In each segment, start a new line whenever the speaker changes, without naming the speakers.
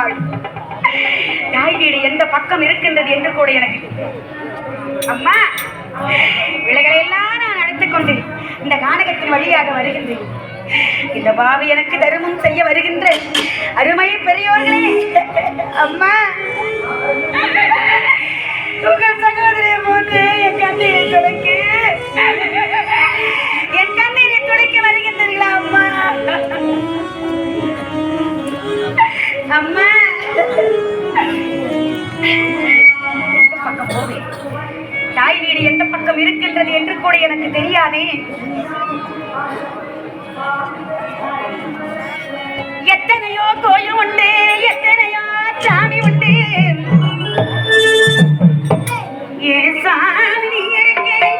அம்பாள் எந்த பக்கம் இருக்கின்றது என்று கூட எனக்கு அம்மா விலைகளை எல்லாம் நான் அழைத்துக் கொண்டு இந்த கானகத்தின் வழியாக வருகின்றேன். இந்த பாவி எனக்கு தருமம் செய்ய வருகின்ற அருமை பெரியோர்களே. அம்மா உங்கள் சகோதரிய போட்டு என் கண்ணீரை துடைக்க என் கண்ணீரை துடைக்க வருகின்றீர்களா அம்மா? அம்மா. தாய் வீடு எந்த பக்கம் இருக்கின்றது என்று கூட எனக்கு தெரியாதே. எத்தனையோ கோயில் உண்டு எத்தனையோ சாமி உண்டு. ஏ சாமி இருக்கேன்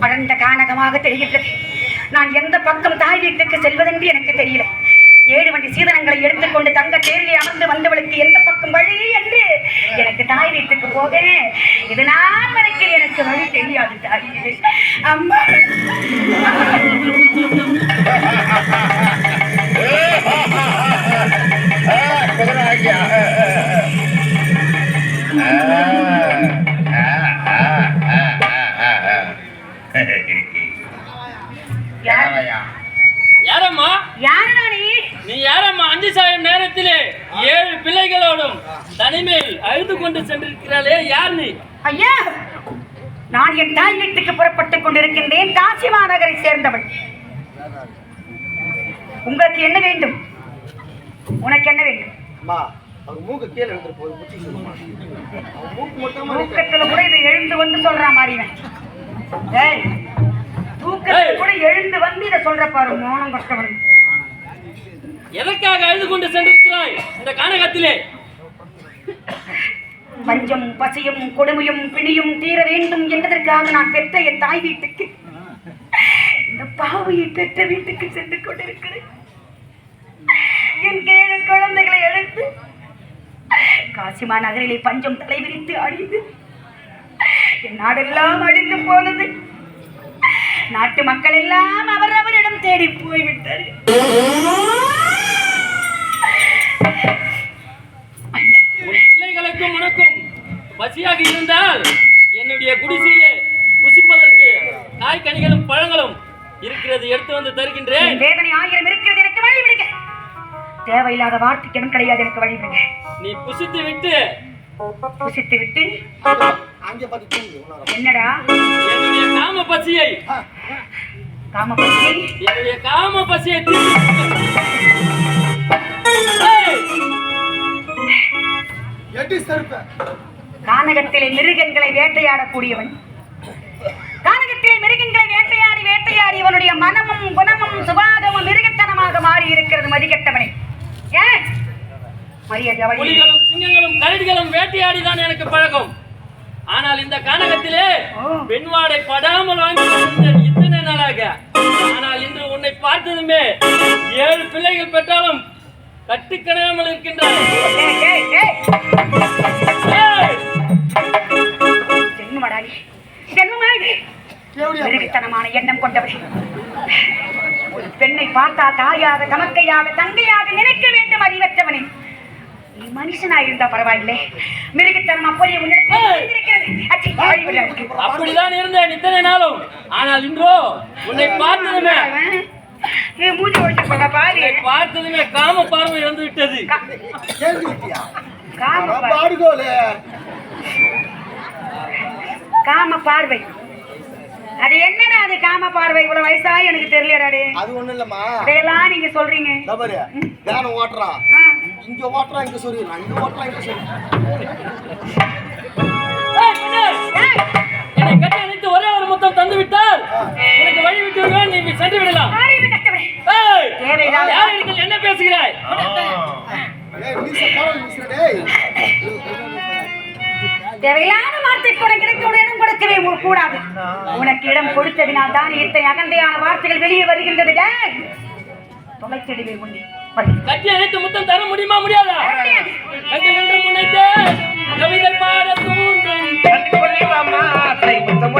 பழந்த கானகமாக தெரிகின்றது நான் எந்த பக்கம் தாய் வீட்டுக்கு செல்வதென்று எனக்கு தெரியல ஏழு வண்டி சீதனங்களை எடுத்துக்கொண்டு தங்க தேரிலே அமர்ந்து வந்தவளுக்கு எந்த பக்கம் வழி என்று எனக்கு தாய் வீட்டுக்கு போக இது நான் வரைக்கும் எனக்கு வழி தெரியாது தாய் அம்மா
Yeah.
யாரம்மா?
யாருடா நீ
நீ யாரம்மா? அஞ்சு சாயம் நேரத்திலே ஏழு பிள்ளைகளோடும் தனிமையில் அழுது கொண்டு சென்றிருக்கிறாளே யார் நீ?
ஐயா நான் என் தாய் வீட்டுக்கு புறப்பட்டுக் கொண்டிருக்கின்றேன் காசி மாநகரை சேர்ந்தவள். உங்களுக்கு என்ன வேண்டும்? உனக்கு என்ன வேண்டும்?
அம்மா அவர் மூக்கு கீழே எடுத்துட்டு போய் முச்சி சொல்லுமா அவர் மூக்கு மொத்தமா
தூக்கத்துல கூட இதை எழுந்து வந்து சொல்ற மாதிரி இவன். ஏய், தூக்கத்துல
ஏய்.
கூட எழுந்து வந்து இதை சொல்ற பாரு மோனம் கஷ்டவன்
எதற்காக அழுது கொண்டு சென்றிருக்கிறாய்? இந்த கானகத்திலே.
பஞ்சம் பசியும் கொடுமையும் பிணியும் தீர வேண்டும் என்பதற்காக நான் பெற்ற என் தாய் வீட்டுக்கு இந்த பாவையை பெற்ற வீட்டுக்கு சென்று கொண்டிருக்கிறேன். என் ஏழு குழந்தைகளை அழைத்து காசிமா நகரிலே பஞ்சம் தலைவிரித்து அழிந்து என் நாடெல்லாம் அழிந்து போனது. நாட்டு மக்கள் எல்லாம் அவரவரிடம் தேடி போய்விட்டார்கள்
உன் பிள்ளைகளுக்கும் உனக்கும் பசியாக இருந்தால் என்னுடைய குடிசையிலே புசிப்பதற்கு காய்கனிகளும் பழங்களும் இருக்கிறது எடுத்து வந்து தருகின்றேன்.
வேதனை ஆயிரம் இருக்கிறது எனக்கு வழி விடுங்க. தேவையில்லாத வார்த்தைக்கு இடம் கிடையாது எனக்கு வழி விடுங்க.
நீ புசித்து விட்டு
புசித்து விட்டு என்னடா?
காம பசியை
காமபக்தி
என்னுடைய காம பசியை
கானகத்திலே மிருகங்களை வேட்டையாடக்கூடியவன். கானகத்திலே மிருகங்களை வேட்டையாடி வேட்டையாடி இவனுடைய மனமும் குணமும் சுபாகமும் மிருகத்தனமாக மாறி இருக்கிறது மதிக்கட்டவனே ஏன்?
புலிகளும் சிங்கங்களும் கரடிகளும் வேட்டையாடிதான் எனக்கு பழக்கம். ஆனால் இந்த கானகத்திலே
ஓ.
பெண் வாடை படாமல் வாங்கி இத்தனை நாளாக ஆனால் இன்று உன்னை பார்த்ததுமே ஏழு பிள்ளைகள் பெற்றாலும் கட்டுக்கணாமல்
மிருகத்தனமான எண்ணம் கொண்டவள். ஒரு பெண்ணை பார்த்தா தாயாக தமக்கையாக தங்கையாக நினைக்க வேண்டும் அறிவற்றவனே. மனுஷனா இருந்தா பரவாயில்லை. மிருகத்தனம் அப்படியே.
அப்படிதான் இருந்தேன் இத்தனை நாளும். ஆனால் இன்றோ உன்னை பார்த்ததுமே
மூஞ்சி ஒழிச்சு பாரு.
பார்த்ததுமே காம பார்வை இறந்து விட்டது.
காம பார்வை.
பாடுகோலே.
காம பார்வை. அது என்னடா அது காம பார்வை? இவ்வளவு வயசா எனக்கு தெரியலடாடே
அது ஒண்ணும் இல்லம்மா.
அதையெல்லாம் நீங்க சொல்றீங்க.
தவறு ஓட்டுறான். இங்க ஓட்டுறான் இங்க சொல்லிடுறான் இங்க ஓட்டுறான் இங்க சொல்லிடுறான்
ஏய், பெண்ணே!
ஏய்,
என்னை கட்டி அணைத்து ஒரே ஒரு முத்தம் தந்து விட்டால் உனக்கு வழி விட்டு சென்று விடலாம். என்ன பேசுகிறாய்?
தேவையில்லாத வார்த்தைக்கு உனக்கு கிடைக்க இடம் கொடுக்கவே கூடாது. உனக்கு இடம் கொடுத்ததினால் தான் இத்தனை அகந்தையான வார்த்தைகள் வெளியே வருகின்றது உன்னை படி.
கட்டி அணைத்து முத்தம் தர முடியுமா முடியாதா? முன்னைத்து கவிதை பாட தூண்டும்.
முத்தம்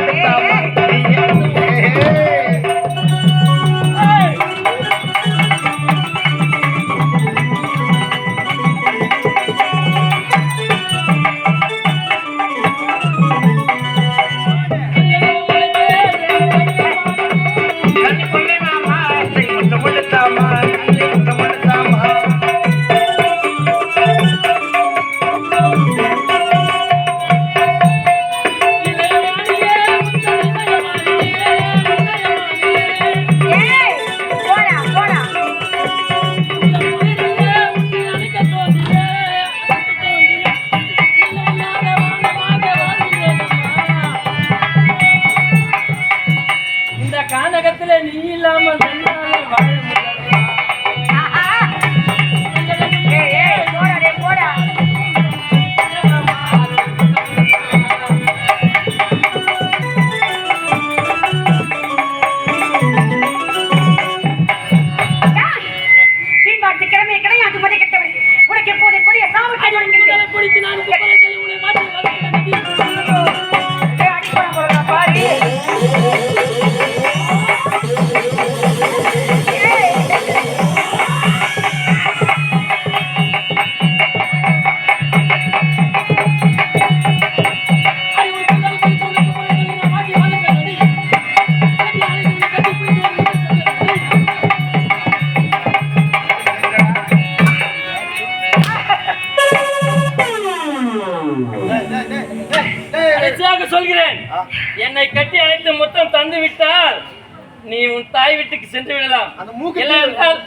நீ உன் தாய் வீட்டுக்கு சென்று விடலாம்.
அந்த மூக்கு
என்றால்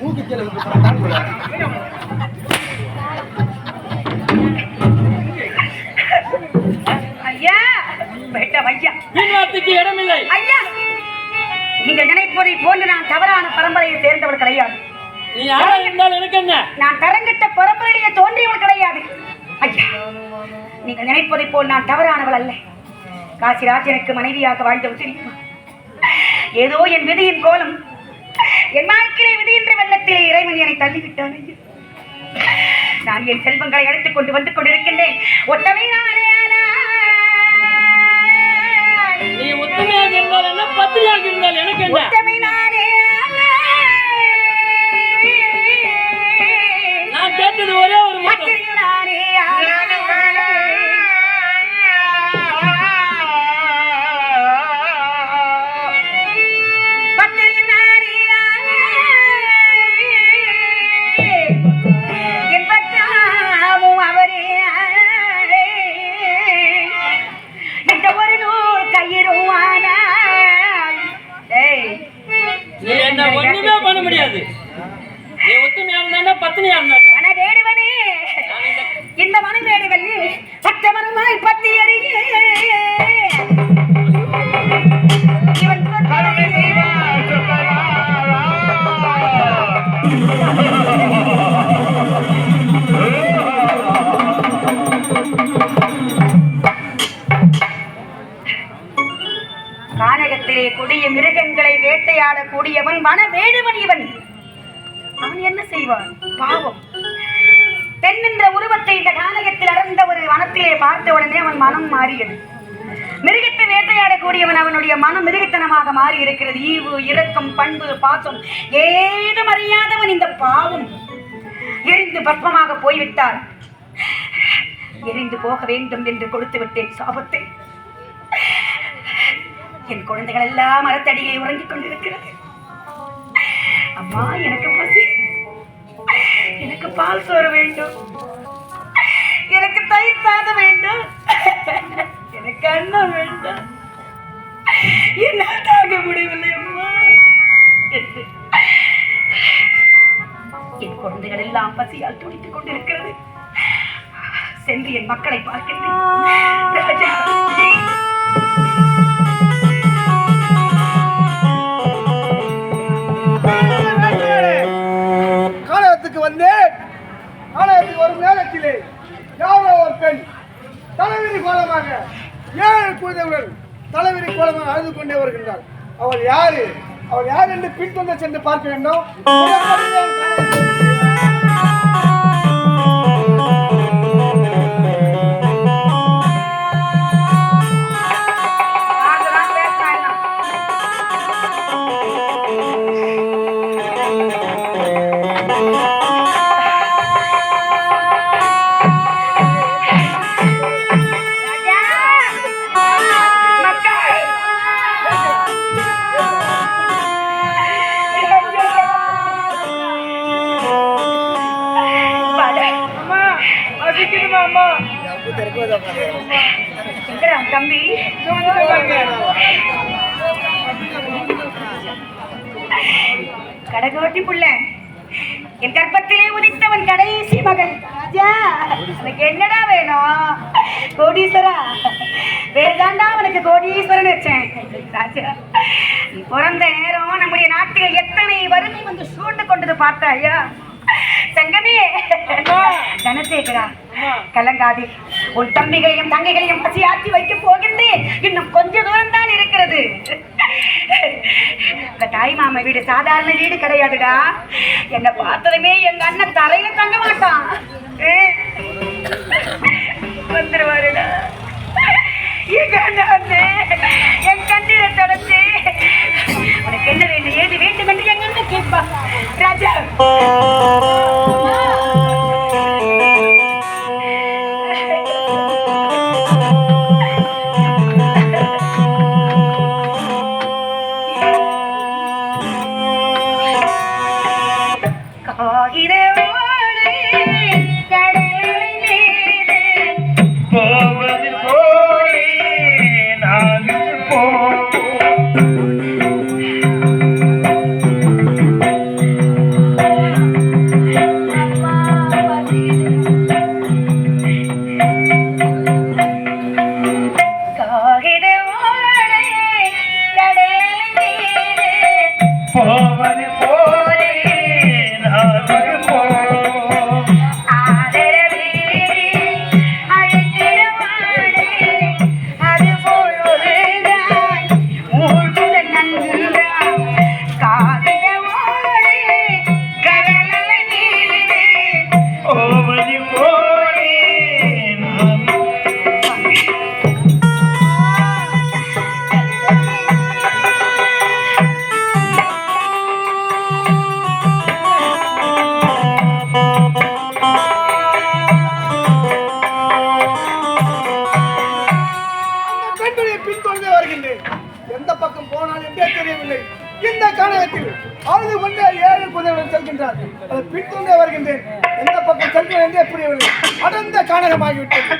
மூக்கு.
ஐயா
வார்த்தைக்கு இடமில்லை.
ஐயா நீங்கள் நினைப்பதை போன்று நான் தவறான பரம்பரையை சேர்ந்தவள் கிடையாது.
நீ யாரா இருந்தால் எனக்கு என்ன?
நான் தரங்கட்ட பரம்பரையிலேயே தோன்றியவள் கிடையாது. ஐயா நீங்கள் நினைப்பதை போல் நான் தவறானவள் அல்ல. காசிராஜனுக்கு மனைவியாக வாழ்ந்தவள் தெரியுமா. ஏதோ என் விதியின் கோலம். என் வாழ்க்கையிலே விதி என்ற வெள்ளத்திலே இறைவன் என்னை தள்ளிவிட்டான் நான் என் செல்வங்களை அழைத்துக் கொண்டு வந்து கொண்டிருக்கின்றேன். ஆனாய்.
நீ உத்தமையாக இருந்தால் என்ன? பத்திரியாக இருந்தால் எனக்கு என்ன?
ஒட்டமை நானே ஆனாய்.
நான் கேட்டது ஒரே
மாறி இருக்கிறது. ஈவு இரக்கம் பண்பு பாசம். ஏதும் அறியாதவன் இந்த பாவம். எரிந்து பத்மமாக போய்விட்டான். எரிந்து போக வேண்டும் என்று கொடுத்து விட்டேன் சாபத்தை. என் குழந்தைகள் எல்லாம் மரத்தடியை உறங்கிக் கொண்டிருக்கிறது. அம்மா எனக்கு பசி. எனக்கு பால் சோறு வேண்டும். எனக்கு தயிர் சாதம் வேண்டும். எனக்கு அண்ணன் வேண்டும். என்னால் தாங்க முடியவில்லை அம்மா. என் குழந்தைகள் எல்லாம் பசியால் துடித்துக் கொண்டிருக்கிறது. சென்று என் மக்களை பார்க்கின்றேன். ராஜா.
வந்தேன். காலகத்துக்கு வரும் நேரத்திலே யாரோ ஒரு பெண் தலைவிதி கோலமாக ஏழு குழந்தைகள் தலைவிரி கோலமாக அழுது கொண்டே வருகின்றார். அவள் யாரு? அவள் யார் என்று பின்தொந்த சென்று பார்க்க வேண்டும்.
கலங்காதி கலங்காதே. உன் தம்பிகளையும் தங்கைகளையும் பசி ஆற்றி வைக்க போகின்றேன். இன்னும் கொஞ்ச தூரம் தான் இருக்கிறது. உங்க தாய் மாமா வீடு சாதாரண வீடு கிடையாதுடா. என்ன பார்த்ததுமே எங்க அண்ணன் தலையில தங்க மாட்டான். வந்துருவாருடா. எங்க அண்ணன் என் கண்ணீரை தொடச்சு. உனக்கு என்ன வேண்டும் ஏது வேண்டும் என்று எங்க அண்ணன் கேட்பா ராஜா. கட்டே தெரியவில்லை. இந்த கணகத்தில் அழுது
கொண்டே ஏழு குதிரைகள் செல்கின்றார்கள் அதை பின்தொண்டே வருகின்றேன். எந்த பக்கம் செல்கிறேன் என்றே புரியவில்லை. அடர்ந்த காணகமாகிவிட்டது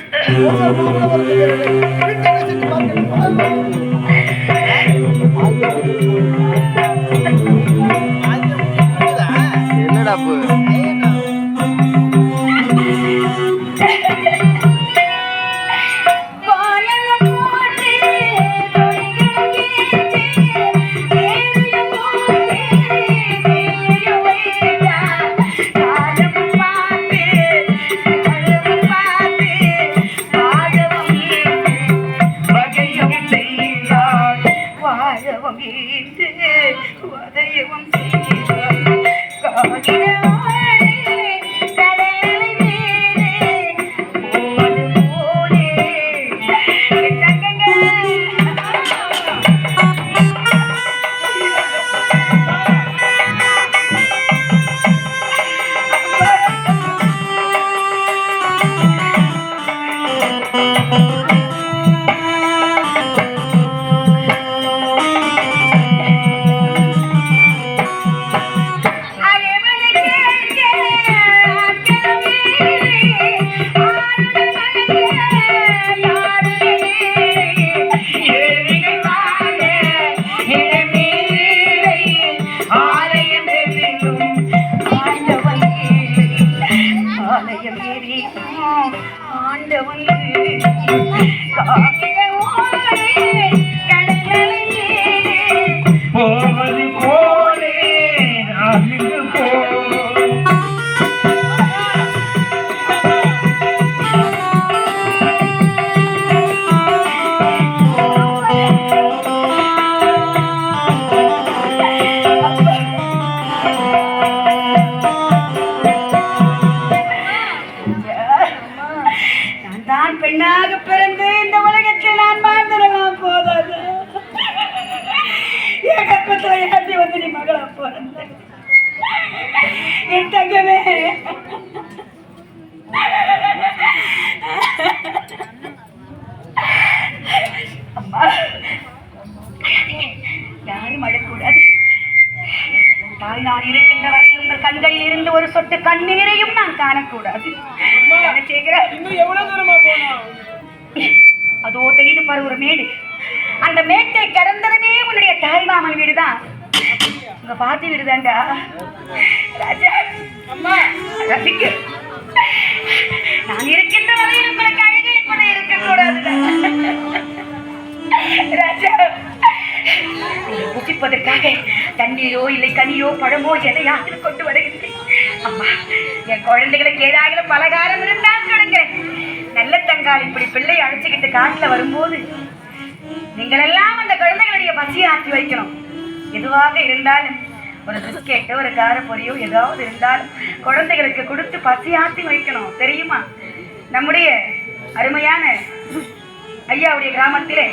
என்னடா
என்ன
இன்னும் எவ்வளவு தூரமா போனோம்
அதோ தெரியுது பாரு ஒரு மேடு. அந்த மேட்டை கடந்ததுமே உன்னுடைய தாய் மாமன் வீடுதான். உங்க பாட்டி வீடுதான்டா. ராஜா
அம்மா.
ரசிக்கு. நான் இருக்கின்ற வரையில் உங்களுக்கு அழகு என்பது இருக்கக்கூடாது ராஜா புசிப்பதற்காக தண்ணீரோ இல்லை கனியோ பழமோ எதையாவது கொண்டு வருகின்றேன் அம்மா என் குழந்தைகளுக்கு ஏதாவது பலகாரம் இருந்தால் கொடுங்க நல்ல தங்கால் இப்படி பிள்ளை அழைச்சிக்கிட்டு காட்டில் வரும்போது நீங்கள் எல்லாம் அந்த குழந்தைகளுடைய பசியை ஆற்றி வைக்கணும். எதுவாக இருந்தாலும் ஒரு பிஸ்கெட்டோ ஒரு காரப்பொரியோ ஏதாவது இருந்தாலும் குழந்தைகளுக்கு கொடுத்து பசி ஆற்றி வைக்கணும். தெரியுமா? நம்முடைய அருமையான ஐயாவுடைய கிராமத்திலே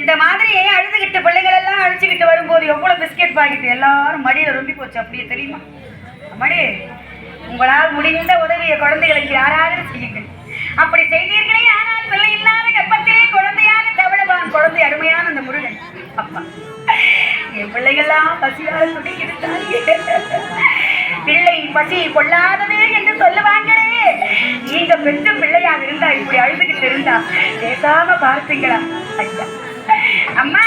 இந்த மாதிரி அழுதுகிட்டு பிள்ளைகள் எல்லாம் அழைச்சிக்கிட்டு வரும்போது எவ்வளவு பிஸ்கெட் பாக்கெட் எல்லாரும் மடியில ரொம்பி போச்சு. அப்படியே தெரியுமா? மடி உங்களால் முடிந்த உதவியை குழந்தைகளுக்கு யாராவது செய்யுங்கள். அப்படி செய்தீர்களே ஆனால் பிள்ளை இல்லாத கப்பத்திலே குழந்தையாக தவழுவான். குழந்தை அருமையான அந்த முருகன். அப்பா என் பிள்ளைகள்லாம் பசியால் பிள்ளை பசி கொள்ளாதது என்று சொல்லுவாங்களே. நீங்க பெற்ற பிள்ளையாக இருந்தா இப்படி அழுதுகிட்டு இருந்தா பேசாம பார்த்தீங்களா அம்மா.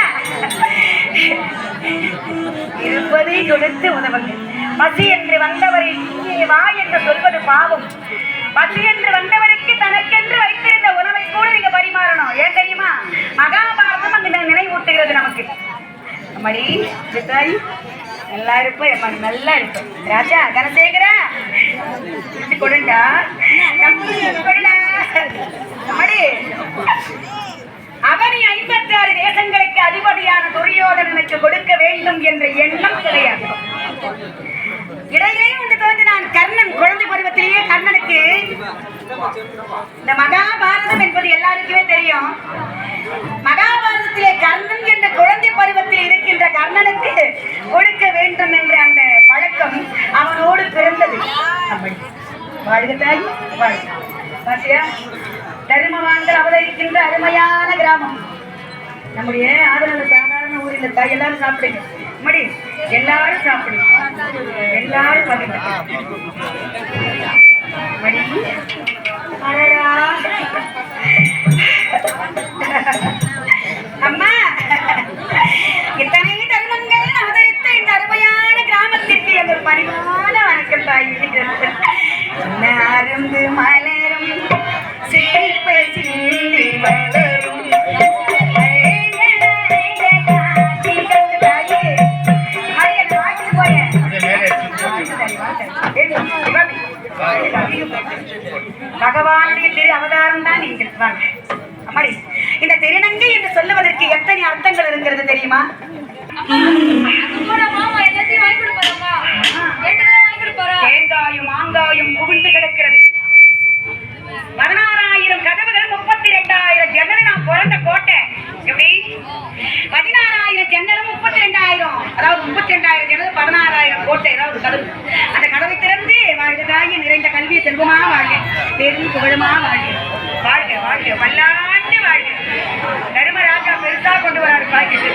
இருப்பதை கொடுத்து உதவுங்கள். பசி என்று வந்தவரை இங்கே வா என்று சொல்வது பாவம். பசி என்று வந்தவருக்கு தனக்கென்று வைத்திருந்த உணவை கூட நீங்க பரிமாறணும். ஏன் தெரியுமா? மகாபாரதம் அங்க நினைவூட்டுகிறது நமக்கு. அம்மாடி சித்தாய் நல்லா இருப்போம் நல்லா இருப்போம் ராஜா கனசேகரா கொடுண்டா தம்பி, இது கொடுடா அம்மாடி அவனி ஐம்பத்தி ஆறு தேசங்களுக்கு அதிபதியான துரியோதனனுக்கு கொடுக்க வேண்டும் என்ற எண்ணம் கிடையாது. இடையிலே வந்து தோன்றி நான் கர்ணன். குழந்தை பருவத்திலேயே கர்ணனுக்கு இந்த மகாபாரதம் என்பது எல்லாருக்குமே தெரியும். மகாபாரதத்திலே கர்ணன் என்ற குழந்தை பருவத்தில் இருக்கின்ற கர்ணனுக்கு கொடுக்க வேண்டும் என்ற அந்த பழக்கம் அவனோடு பிறந்தது. வாழ்கத்தாய் வாழ்க. தருமவான்கள் அவதரிக்கின்ற அருமையான கிராமம். நம்முடைய ஆதரவு சாதாரண ஊரில் இருக்கா எல்லாரும் சாப்பிடுங்க. மடி எல்லாரும் சாப்பிடுங்க எல்லாரும் பண்ணுங்க மடி. அடடா. அம்மா. பெரும் புகழுமா வாழ்க வாழ்க வாழ்க பல்லாண்டு வாழ்க தர்மராஜா பெருசா கொண்டு வராரு பாக்கெட்டு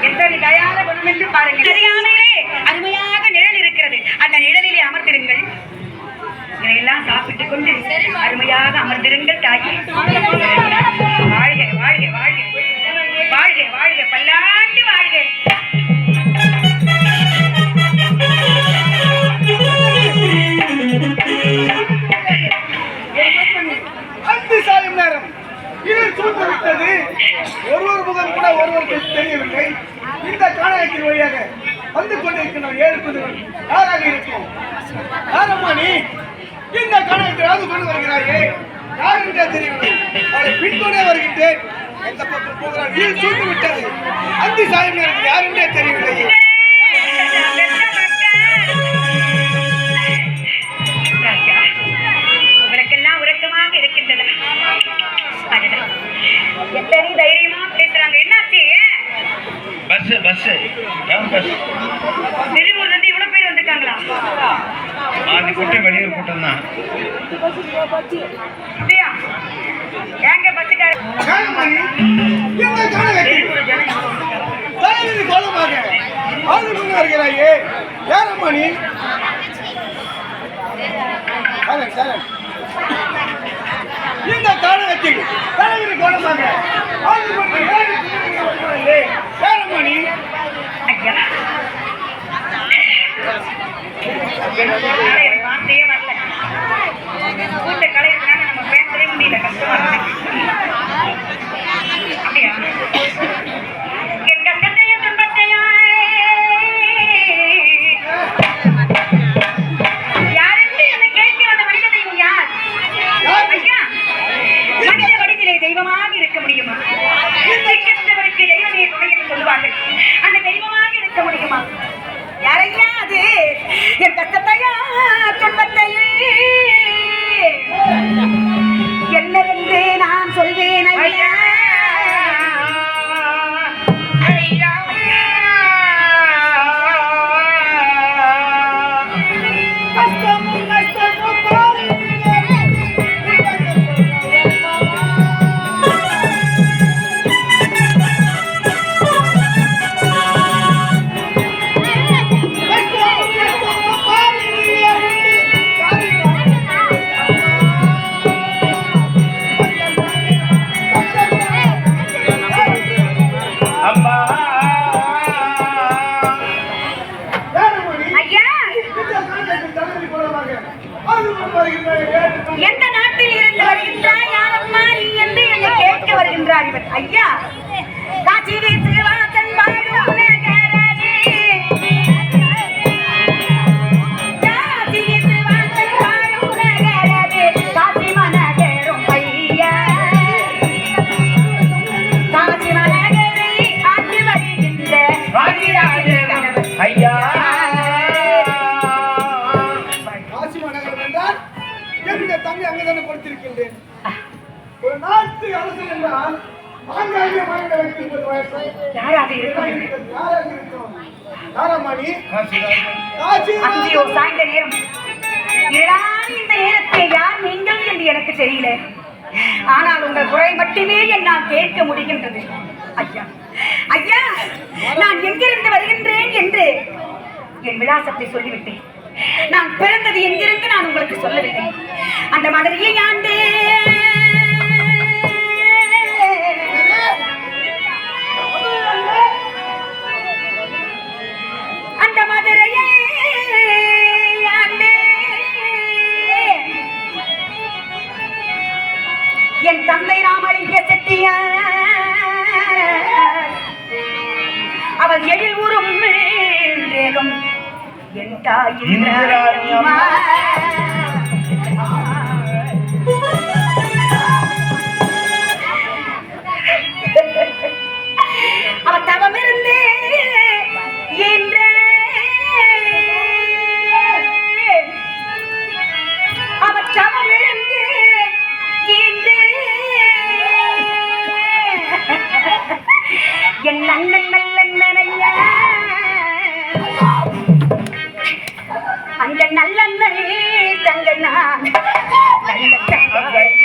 எத்தனை தயார குணம் பாருங்கள். சரியானே அருமையாக நிழல் இருக்கிறது. அந்த நிழலிலே அமர்ந்திருங்கள். இதையெல்லாம் சாப்பிட்டுக் கொண்டு அருமையாக அமர்ந்திருங்கள் தாயே. வாழ்க வாழ்க வாழ்க. வாழ்க வாழ்க பல்லாண்டு வாழ்க.
சூழ்ந்து விட்டது ஒருவர் முகம் கூட ஒருவருக்கு தெரியவில்லை. இந்த காணகத்தின் வழியாக வந்து கொண்டிருக்கின்ற ஏழு குதிரை யாராக இருக்கும்? யாரம்மா நீ இந்த காணகத்தில் வந்து கொண்டு வருகிறாயே? யார் என்றே தெரியவில்லை. அவரை பின்தொடே வருகின்றேன். எந்த பக்கம் போகிறார் நீ சூழ்ந்து விட்டது. அந்தி சாயம் நேரத்தில் யார் என்றே தெரியவில்லை
பஸ் பஸ் பஸ்
திருவூர்ல இருந்து இவ்வளவு பேர் வந்திருக்காங்களா?
பாதி கூட்டம் வெளியூர் கூட்டம் தான்.
அப்படியா? ஏங்க பஸ்ஸுக்கார
யாரம்மா நீ இந்த காணகத்தில் இந்த காலகத்தில் தலைவர் கோலமாக ஆழ்ந்து கொண்டு நாட்டு அரசன் என்றால் ஆங்காங்கே மகனை வைத்திருப்பது வயசு.
யாராக
யாராக. காசி.
அந்தியோ சாய்ந்த நேரம். இருளான இந்த நேரத்தில் யார் நீங்கள் என்று எனக்கு தெரியல. ஆனால் உங்கள் குறை மட்டுமே என்னால் கேட்க முடிகின்றது. ஐயா. ஐயா நான் எங்கிருந்து வருகின்றேன் என்று என் விலாசத்தை சொல்லிவிட்டேன். நான் பிறந்தது எங்கிருந்து நான் உங்களுக்கு சொல்லவில்லை. அந்த மதுரையை ஆண்டே அவர் எழில் உறும் தேகம் என் தாயின் Bye. Bye.